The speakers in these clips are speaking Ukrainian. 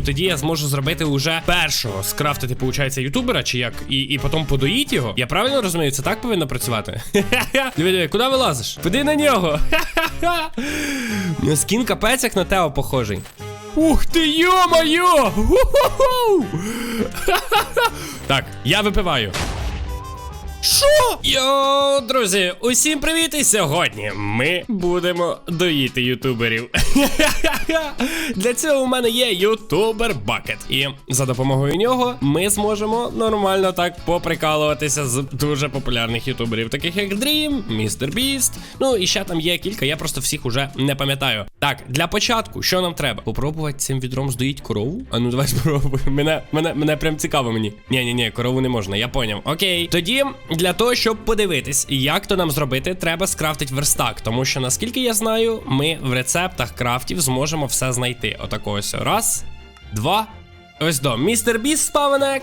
і тоді я зможу зробити уже першого скрафтити, виходить, ютубера, чи як, і, і потім подоїть його. Я правильно розумію, це так повинно працювати? Диви, куди вилазиш? Піди на нього. Скін капець, як на Тео похожий. Ух ти, йо-моє! Так, я випиваю. Що? Йоу, друзі, усім привіт! І сьогодні ми будемо доїти ютуберів. Для цього у мене є ютубер Бакет. І за допомогою нього ми зможемо нормально так поприкалуватися з дуже популярних ютуберів, таких як Dream, MrBeast. Ну і ще там є кілька, я просто всіх уже не пам'ятаю. Так, для початку, що нам треба? Попробувати цим відром здоїть корову? А ну давай спробуємо. Мене, мене, мене прям цікаво мені. Ні, ні, ні, корову не можна, я поняв. Окей. Тоді для того, щоб подивитись, як то нам зробити, треба скрафтити верстак. Тому що, наскільки я знаю, ми в рецептах крафтів зможемо все знайти. Отако ось. Раз, два. Ось до. Містер Біс, спавенек,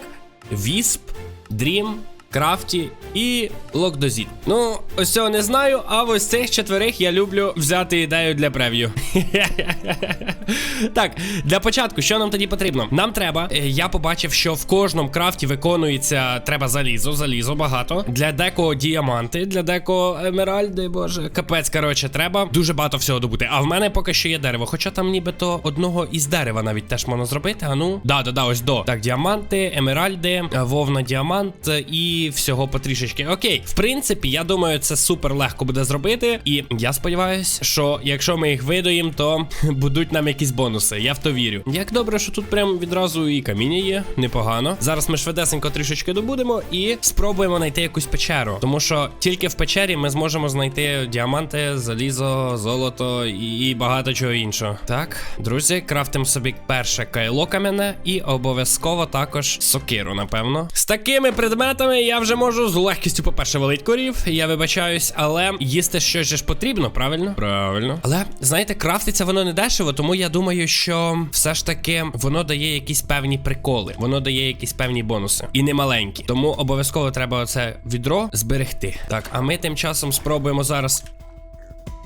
Вісп, Дрім. Крафті і Локдозіт. Ну, ось цього не знаю, а ось цих четверих я люблю взяти ідею для прев'ю. так, для початку, що нам тоді потрібно? Нам треба. е, Я побачив, що в кожному крафті виконується треба залізо, залізо багато. Для деко діаманти, для деко емеральди, боже. Капець, коротше, треба дуже багато всього добути. А в мене поки що є дерево. Хоча там нібито одного із дерева навіть теж можна зробити. А ну, да, да, да, ось до. Так, діаманти, емеральди, е, вовна діамант е, і всього потрішечки. Окей, в принципі, я думаю, це супер легко буде зробити. І я сподіваюся, що якщо ми їх видаємо, то будуть нам якісь бонуси. Я в то вірю. Як добре, що тут прям відразу і каміння є, непогано. Зараз ми швидесенько трішечки добудемо і спробуємо знайти якусь печеру. Тому що тільки в печері ми зможемо знайти діаманти, залізо, золото і, багато чого іншого. Так, друзі, крафтимо собі перше кайло кам'яне і обов'язково також сокиру, напевно. З такими предметами я вже можу з легкістю, по-перше, валить корів. Я вибачаюсь, але їсти щось же ж потрібно, правильно? Правильно. Але знаєте, крафтиться воно не дешево, тому я думаю, що все ж таки воно дає якісь певні приколи, воно дає якісь певні бонуси. І не маленькі. Тому обов'язково треба оце відро зберегти. Так, а ми тим часом спробуємо зараз.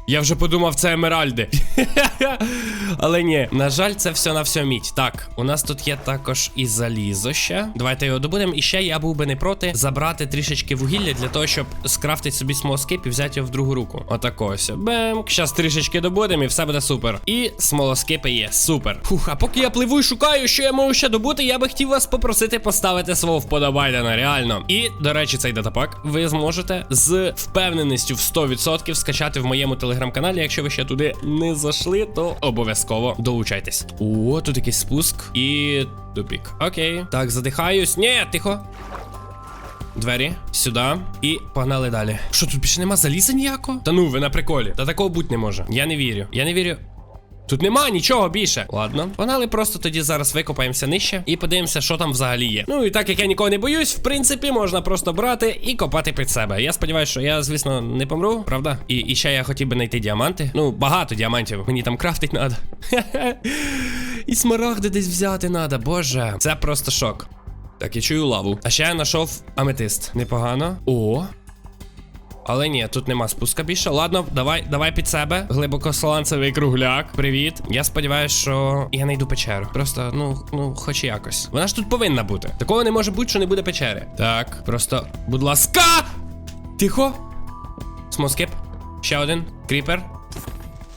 Я вже подумав, це емеральди. Але ні, на жаль, це все на все мідь. Так, у нас тут є також і залізо ще. Давайте його добудемо. І ще я був би не проти забрати трішечки вугілля для того, щоб скрафтити собі смолоскип і взяти його в другу руку. Отако ось. Бем. Щас трішечки добудемо і все буде супер. І смолоскипи є. Супер. Фух, а поки я пливу і шукаю, що я можу ще добути, я би хотів вас попросити поставити свого вподобайдена, реально. І, до речі, цей датапак ви зможете з впевненістю в 100% скачати в моєму телеграм-каналі. Якщо ви ще туди не зайшли, то обов'язково долучайтесь. О, тут якийсь спуск і тупік. Окей. Так, задихаюсь. Ні, тихо. Двері сюди і погнали далі. Що тут більше нема заліза ніякого? Та ну ви на приколі. Та такого бути не може. Я не вірю. Я не вірю. Тут нема нічого більше. Ладно, погнали просто тоді зараз викопаємося нижче і подивимося, що там взагалі є. Ну і так як я нікого не боюсь, в принципі, можна просто брати і копати під себе. Я сподіваюся, що я, звісно, не помру, правда? І, і ще я хотів би знайти діаманти. Ну, багато діамантів. Мені там крафтить треба. І смарагди десь взяти треба, боже. Це просто шок. Так, я чую лаву. А ще я знайшов аметист. Непогано. О. Але ні, тут нема спуска більше. Ладно, давай, давай під себе. Глибокосланцевий кругляк. Привіт. Я сподіваюся, що я знайду печеру. Просто, ну, ну, хоч якось. Вона ж тут повинна бути. Такого не може бути, що не буде печери. Так, просто, будь ласка. Тихо. Смоскип. Ще один. Кріпер.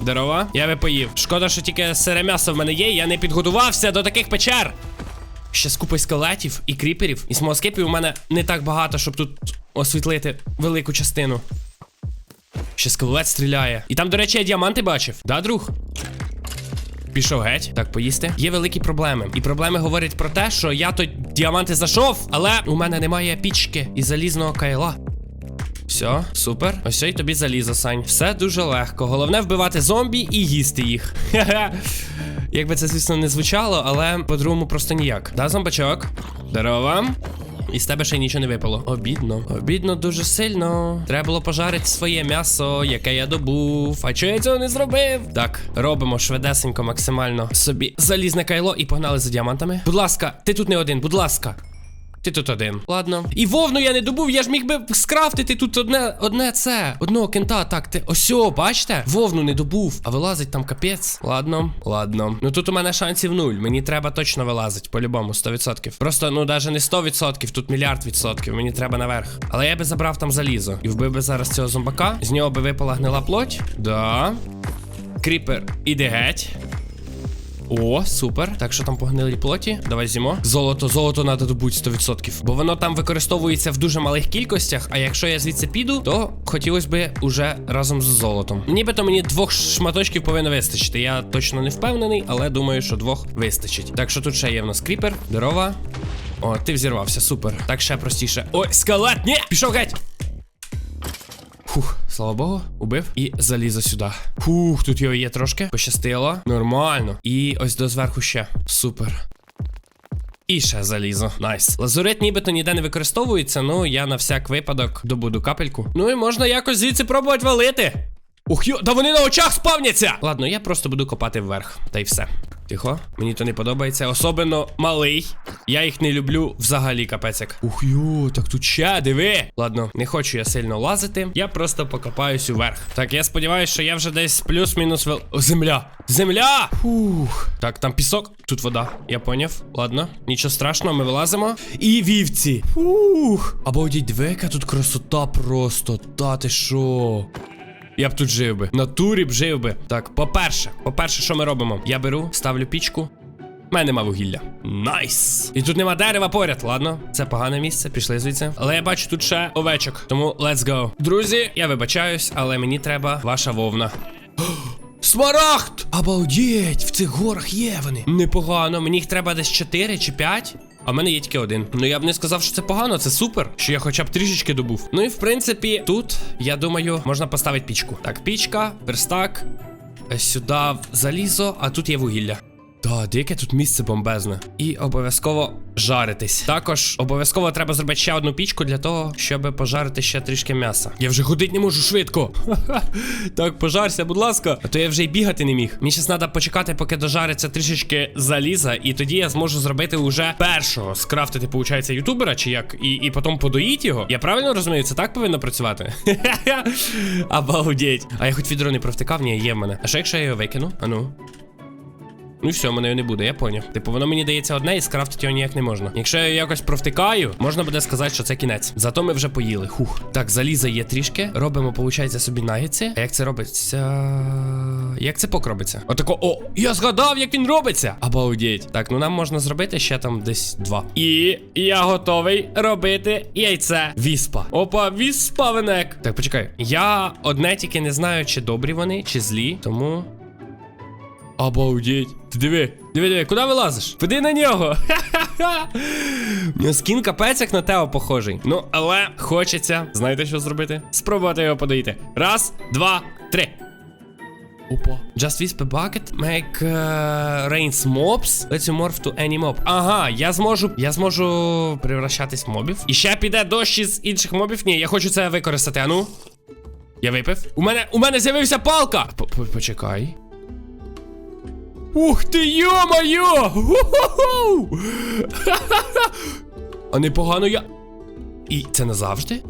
Здорова. Я би поїв. Шкода, що тільки сире м'ясо в мене є. Я не підготувався до таких печер. Ще з купи скелетів і кріперів. І смоскипів у мене не так багато, щоб тут освітлити велику частину. Ще скелет стріляє. І там, до речі, я діаманти бачив. Да, друг? Пішов геть. Так, поїсти. Є великі проблеми. І проблеми говорять про те, що я тут діаманти зайшов, але у мене немає пічки і залізного кайла. Все, супер. Ось й тобі залізо, Сань. Все дуже легко. Головне вбивати зомбі і їсти їх. Якби це, звісно, не звучало, але по-другому просто ніяк. Да, зомбачок? Здорово. І з тебе ще й нічого не випало. Обідно. Обідно дуже сильно. Треба було пожарити своє м'ясо, яке я добув. А чого я цього не зробив? Так, робимо швидесенько, максимально собі залізне кайло і погнали за діамантами. Будь ласка, ти тут не один, будь ласка. Ти тут один. Ладно. І вовну я не добув, я ж міг би скрафтити тут одне, одне це. Одного кента. Так, ти. Осьо, бачите? Вовну не добув, а вилазить там капець. Ладно, ладно. Ну тут у мене шансів нуль. Мені треба точно вилазить, по-любому, 100%. Просто, ну, навіть не 100%, тут мільярд відсотків. Мені треба наверх. Але я би забрав там залізо. І вбив би зараз цього зомбака. З нього би випала гнила плоть. Да. Кріпер, іди геть. О, супер. Так, що там по гнилій плоті? Давай зімо. Золото, золото треба добути 100%. Бо воно там використовується в дуже малих кількостях. А якщо я звідси піду, то хотілося би уже разом з золотом. Нібито мені двох шматочків повинно вистачити. Я точно не впевнений, але думаю, що двох вистачить. Так що тут ще є в нас кріпер. Здорова. О, ти взірвався, супер. Так ще простіше. Ой, скелет! Ні! Пішов геть! Фух, слава Богу, убив і залізо сюди. Фух, тут його є трошки. Пощастило. Нормально. І ось до зверху ще. Супер. І ще залізо. Найс. Лазурит нібито ніде не використовується, ну я на всяк випадок добуду капельку. Ну і можна якось звідси пробувати валити. Ух, йо, да вони на очах спавняться! Ладно, я просто буду копати вверх, та й все. Тихо, мені то не подобається. Особливо малий. Я їх не люблю взагалі, капецяк. Ух йо, так тут ще, диви. Ладно, не хочу я сильно лазити. Я просто покопаюсь уверх. Так, я сподіваюся, що я вже десь плюс-мінус вел. О, земля! Земля! Фух. Так, там пісок, тут вода. Я поняв. Ладно, нічого страшного, ми вилазимо. І вівці. Фух. Обалдіть, диви, яка тут красота просто. Та ти що? Я б тут жив би. В Натурі б жив би. Так, по-перше, по-перше, що ми робимо? Я беру, ставлю пічку. У мене нема вугілля. Найс! І тут нема дерева поряд. Ладно, це погане місце, пішли звідси. Але я бачу тут ще овечок, тому let's go. Друзі, я вибачаюсь, але мені треба ваша вовна. Смарагд! Обалдеть, в цих горах є вони. Непогано, мені їх треба десь 4 чи 5. А в мене є тільки один. Ну я б не сказав, що це погано, це супер. Що я хоча б трішечки добув. Ну і в принципі, тут, я думаю, можна поставити пічку. Так, пічка, верстак. е, Сюди залізо, а тут є вугілля. Та, дике тут місце бомбезне. І обов'язково жаритись. Також обов'язково треба зробити ще одну пічку для того, щоб пожарити ще трішки м'яса. Я вже ходити не можу швидко. так, пожарся, будь ласка. А то я вже й бігати не міг. Мені зараз треба почекати, поки дожариться трішечки заліза, і тоді я зможу зробити уже першого. Скрафтити, виходить, ютубера чи як, і, і потім подоїть його. Я правильно розумію, це так повинно працювати? Обалдеть. А я хоч відро не провтикав, ні, є в мене. А що якщо я його викину? А ну. Все, мене не буде, я поняв. Типу, воно мені дається одне і скрафтити його ніяк не можна. Якщо я якось провтикаю, можна буде сказати, що це кінець. Зато ми вже поїли. Хух. Так, заліза є трішки. Робимо, виходить, собі нагідці. А як це робиться? Як це пок робиться? Отако, о, я згадав, як він робиться. Обалдеть. Так, ну нам можна зробити ще там десь два. І я готовий робити яйце. Віспа. Опа, віспавенек. Так, почекай. Я одне тільки не знаю, чи добрі вони, чи злі, тому. Обалдеть. Ти диви, диви, диви, куди вилазиш? Веди на нього. Ну, Скін капець як на Тео похожий. Ну, але хочеться, знаєте, що зробити? Спробувати його подоїти. Раз, два, три. Опа. Just whisper bucket, make uh, rains mobs. Let's you morph to any mob. Ага, я зможу. Я зможу превращатись в мобів. І ще піде дощ із інших мобів. Ні, я хочу це використати. Ану. Я випив. У мене у мене з'явився палка. П- п- Почекай. Ух ти, йо-моє! А непогано я. І це назавжди?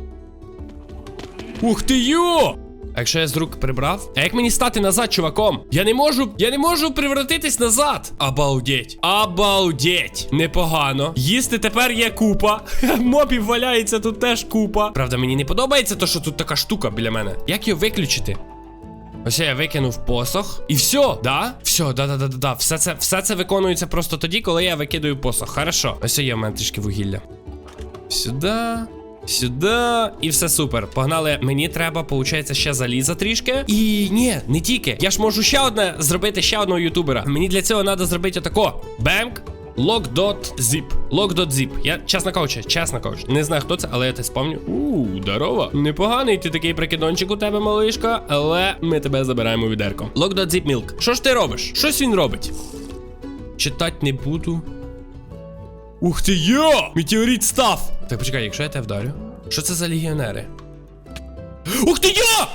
Ух ти йо! А якщо я з рук прибрав? А як мені стати назад, чуваком? Я не можу. Я не можу превратитись назад. Обалдеть. Обалдеть. Непогано. Їсти тепер є купа. Мобів валяється тут теж купа. Правда, мені не подобається то, що тут така штука біля мене. Як його виключити? Ось я викинув посох. І все, да? Все, да-да-да-да. Все це, все це виконується просто тоді, коли я викидаю посох. Хорошо. Ось є в мене трішки вугілля. Сюди. Сюди. І все супер. Погнали. Мені треба, виходить, ще заліза трішки. І ні, не тільки. Я ж можу ще одне зробити ще одного ютубера. Мені для цього треба зробити отако. Бемк. Log.zip. Log.zip. Я чесно кажучи, чесно кажучи, не знаю хто це, але я те спомню. Ууу, здорово. Непоганий ти такий прикидончик у тебе, малишка, але ми тебе забираємо відерко. Log.zip milk. Що ж ти робиш? Щось він робить. Читать не буду. Ух ти йо! Метеорит став! Так, почекай, якщо я тебе вдарю. Що це за легіонери? Ух ти йо!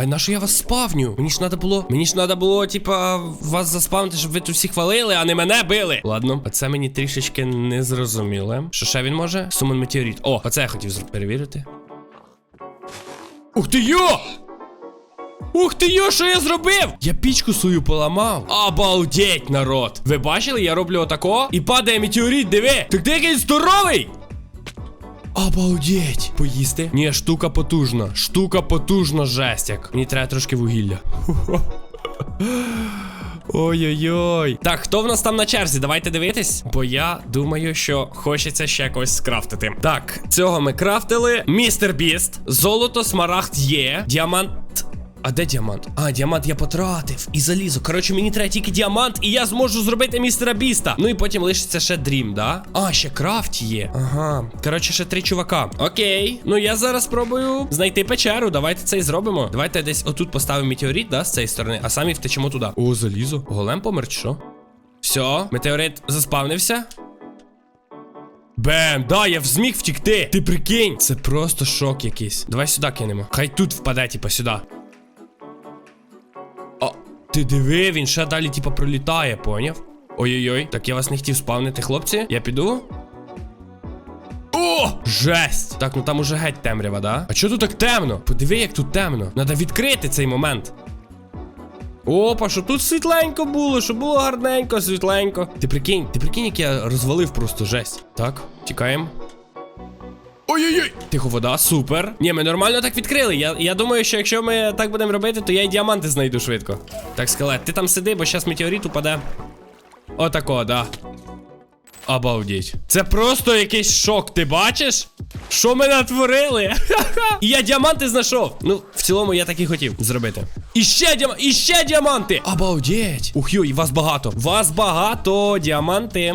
А на що я вас спавню? Мені ж треба було. Мені ж треба було, типа, вас заспавнити, щоб ви тут всі хвалили, а не мене били. Ладно, а це мені трішечки не зрозуміло. Що ще він може? Сумон метеорит. О, оце я хотів перевірити. Ух ти йо! Ух ти йо, що я зробив? Я пічку свою поламав. Обалдеть, народ. Ви бачили, я роблю отако і падає метеорит, диви. Так ти якийсь здоровий. Обалдеть! Поїсти? Ні, штука потужна. Штука потужна, жесть як. Мені треба трошки вугілля. Ой-ой-ой. Так, хто в нас там на черзі? Давайте дивитись. Бо я думаю, що хочеться ще когось скрафтити. Так, цього ми крафтили. Містер Біст. Золото, смарагд є. Діамант. А де діамант? А, діамант я потратив і залізо. Коротше, мені треба тільки діамант, і я зможу зробити містера Біста. Ну і потім лишиться ще дрім, да? А, ще крафт є. Ага. Коротше, ще три чувака. Окей. Ну я зараз спробую знайти печеру. Давайте це і зробимо. Давайте десь отут поставимо метеорит, да, з цієї сторони, а самі втечемо туди. О, залізо. Голем помер, чи що? Все, метеорит заспавнився. Бем, да, я зміг втікти. Ти прикинь. Це просто шок якийсь. Давай сюди кинемо. Хай тут впаде, типа, сюди. Ти диви, він ще далі, типа, пролітає, поняв? Ой-ой-ой, так я вас не хотів спавнити, хлопці. Я піду. О! Жесть! Так, ну там уже геть темрява, да? А чого тут так темно? Подиви, як тут темно. Надо відкрити цей момент. Опа, що тут світленько було, що було гарненько, світленько. Ти прикинь, ти прикинь, як я розвалив просто жесть. Так, тікаємо. Ой-ой-ой! Тихо, вода, супер. Ні, ми нормально так відкрили. Я, я думаю, що якщо ми так будемо робити, то я і діаманти знайду швидко. Так, скелет, ти там сиди, бо зараз метеорит упаде. Отако, да. Обалдіть. Це просто якийсь шок, ти бачиш? Що ми натворили? І я діаманти знайшов. Ну, в цілому я так і хотів зробити. І ще діаманти, і ще діаманти. Обалдеть. Ух йой, вас багато. Вас багато, діаманти.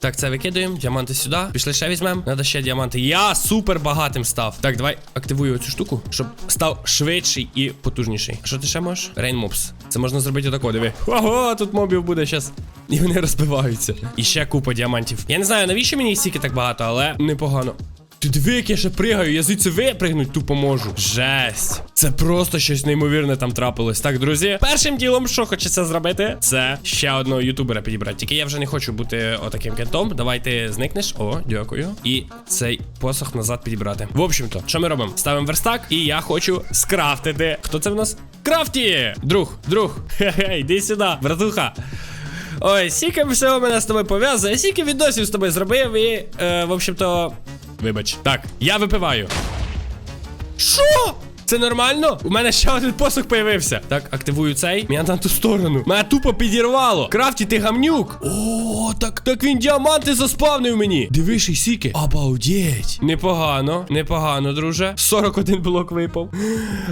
Так, це викидаємо, діаманти сюди. Пішли ще візьмемо. Надо ще діаманти. Я супер багатим став. Так, давай активую цю штуку, щоб став швидший і потужніший. Що ти ще можеш? Mobs. Це можна зробити отако, диви. Ого, тут мобів буде зараз. І вони розбиваються. І ще купа діамантів. Я не знаю, навіщо мені їх стільки так багато, але непогано. Ти диви, як я ще пригаю, я звідси випригнуть тупо можу. Жесть. Це просто щось неймовірне там трапилось. Так, друзі, першим ділом, що хочеться зробити, це ще одного ютубера підібрати. Тільки я вже не хочу бути отаким кентом. Давай ти зникнеш. О, дякую. І цей посох назад підібрати. В общем-то, що ми робимо? Ставимо верстак, і я хочу скрафтити. Хто це в нас? Крафті! Друг, друг. Хе-хе, йди сюди, братуха. Ой, стільки всього мене з тобою пов'язує, стільки відосів з тобою зробив і, е, в общем-то. Вибач. Так, я випиваю. Що? Це нормально? У мене ще один посох появився. Так, активую цей. Мене на ту сторону. Мене тупо підірвало. Крафті, ти гамнюк. О, так так він діаманти заспавнив мені. Дивиш, і сіки. Обалдеть. Непогано, непогано, друже. 41 блок випав.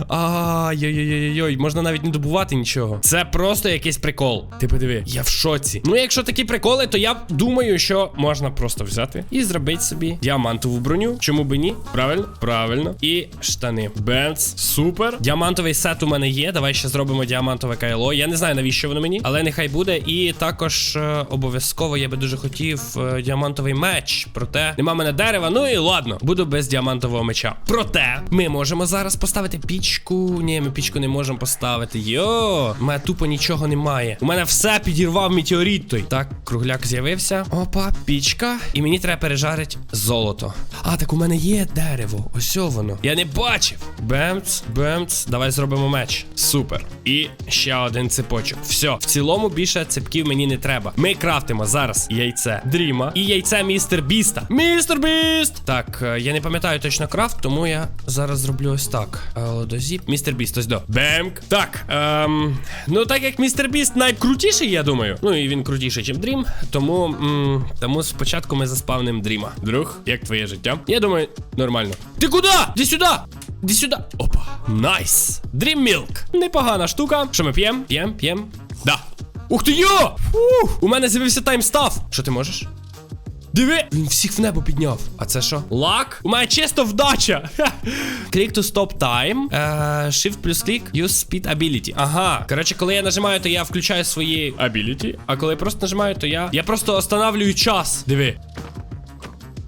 Ай-яй-яй-яй-яй. Можна навіть не добувати нічого. Це просто якийсь прикол. Ти подиви, я в шоці. Ну, якщо такі приколи, то я думаю, що можна просто взяти і зробити собі діамантову броню. Чому би ні? Правильно? Правильно. І штани. Бенц. Супер. Діамантовий сет у мене є. Давай ще зробимо діамантове кайло. Я не знаю, навіщо воно мені, але нехай буде. І також е, обов'язково я би дуже хотів е, діамантовий меч. Проте нема мене дерева. Ну і ладно, буду без діамантового меча. Проте ми можемо зараз поставити пічку. Ні, ми пічку не можемо поставити. Йо, у мене тупо нічого немає. У мене все підірвав метеорит той. Так, кругляк з'явився. Опа, пічка. І мені треба пережарити золото. А, так у мене є дерево. Ось воно. Я не бачив. Бемц, бемц. Давай зробимо меч. Супер. І ще один цепочок. Все, в цілому більше цепків мені не треба. Ми крафтимо зараз яйце Дріма і яйце містер Біста. Містер Біст! Так, е, я не пам'ятаю точно крафт, тому я зараз зроблю ось так. Лодозіп. Містер Біст, ось до. Бемк. Так. Ем, ну, так як містер Біст найкрутіший, я думаю. Ну і він крутіший, ніж Дрім. Тому, м, тому спочатку ми заспавним Дріма. Друг, як твоє життя? Я думаю, нормально. Ти куди? Іди сюди! Іди сюди. Опа. Найс. Dream Milk. Непогана штука. Що ми п'ємо? П'ємо, п'ємо. Да. Ух ти йо! Фух! У мене з'явився таймстав. Що ти можеш? Диви! Він всіх в небо підняв. А це що? Лак? У мене чисто вдача. Click to stop time. Е, shift плюс клік. Use speed ability. Ага. Коротше, коли я нажимаю, то я включаю свої ability. А коли я просто нажимаю, то я. Я просто останавлюю час. Диви.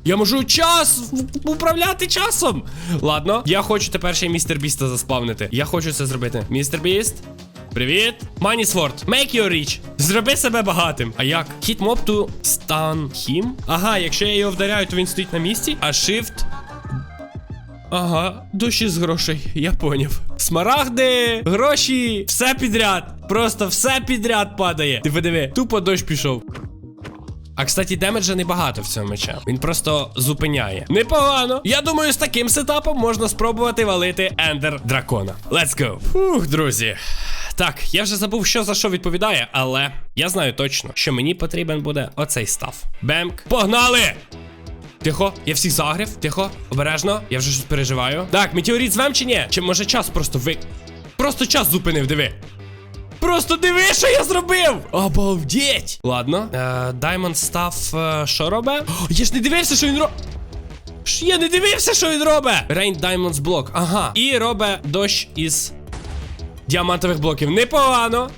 Я можу час управляти часом. Ладно, я хочу тепер ще містер Біста заспавнити. Я хочу це зробити. Містер Біст. Привіт. Sword. Make your rich. Зроби себе багатим. А як? Hit mob to stun him? Ага, якщо я його вдаряю, то він стоїть на місці, а shift. Ага, душі з грошей, я поняв. Смарагди, гроші, все підряд. Просто все підряд падає. Ти подиви, тупо дощ пішов. А кстати, демеджа небагато в цьому меча. Він просто зупиняє. Непогано. Я думаю, з таким сетапом можна спробувати валити ендер дракона. Let's go. Фух, друзі. Так, я вже забув, що за що відповідає, але я знаю точно, що мені потрібен буде оцей став. Бемк. Погнали! Тихо, я всіх загрів. Тихо, обережно. Я вже щось переживаю. Так, метеорит звем чи ні? Чи може час просто ви. Просто час зупинив, диви. Просто диви, що я зробив! Обалдеть! Ладно. Е, Даймонд став. е, що? О, я ж не дивився, що він робить. Я не дивився, що він робить! Rain Diamonds блок. Ага. І робить дощ із діамантових блоків. Непогано.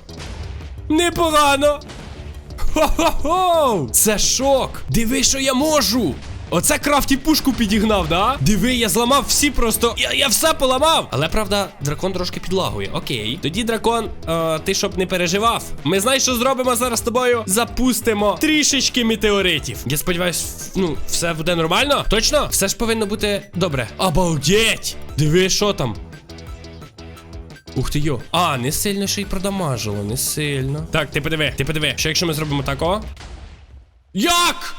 Непогано. Хо-хо-хо! Це шок! Диви, що я можу! Оце крафті пушку підігнав, да? Диви, я зламав всі просто. Я, я все поламав. Але правда, дракон трошки підлагує. Окей. Тоді дракон, е, ти щоб не переживав. Ми знаєш, що зробимо зараз з тобою? Запустимо трішечки метеоритів. Я сподіваюсь, ну, все буде нормально? Точно? Все ж повинно бути добре. Обалдеть! Диви, що там. Ух ти йо. А, не сильно ще й продамажило, не сильно. Так, ти подиви, ти подиви, що якщо ми зробимо тако? Як?